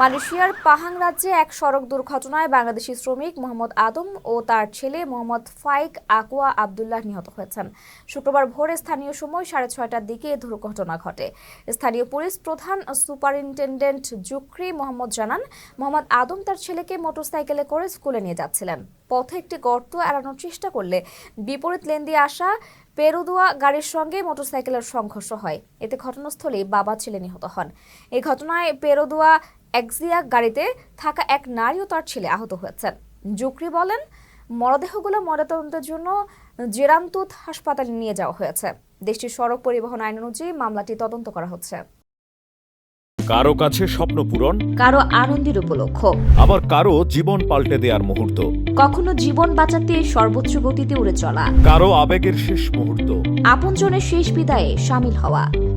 মালয়েশিয়ার পাহাং রাজ্যে এক সড়ক দুর্ঘটনায় বাংলাদেশি শ্রমিক মোহাম্মদ আদম ও তার ছেলে মোহাম্মদ ফাইক আকোয়া আবদুল্লাহ নিহত হয়েছেন। শুক্রবার ভোরে স্থানীয় সময় সাড়ে ছয়টার দিকে এ দুর্ঘটনা ঘটে। স্থানীয় পুলিশ প্রধান সুপারিনটেন্ডেন্ট জুকরি মোহাম্মদ জানান, মোহাম্মদ আদম তার ছেলেকে মোটরসাইকেলে করে স্কুলে নিয়ে যাচ্ছিলেন। পথে একটি গর্ত এড়ানোর চেষ্টা করলে বিপরীত লেন দিয়ে আসা পেরুদুয়া গাড়ির সঙ্গে মোটরসাইকেলের সংঘর্ষ হয়। এতে ঘটনাস্থলেই বাবা ছেলে নিহত হন। এই ঘটনায় পেরোদুয়া এক্সিয়া গাড়িতে থাকা এক নারী ও তার ছেলে আহত হয়েছেন। জুকরি বলেন মরদেহগুলো ময়নাতদন্তের জন্য জেরামতুত হাসপাতালে নিয়ে যাওয়া হয়েছে। দেশটির সড়ক পরিবহন আইন অনুযায়ী মামলাটি তদন্ত করা হচ্ছে। কারও কাছে স্বপ্ন পূরণ কারও আনন্দের উপলক্ষ। আবার কারও জীবন পাল্টে দেওয়ার মুহূর্ত। কখনো জীবন বাঁচাতে সর্বোচ্চ গতিতে উড়ে চলা। কারও আবেগের শেষ মুহূর্ত। আপনজনের শেষ বিদায়ে সামিল হওয়া।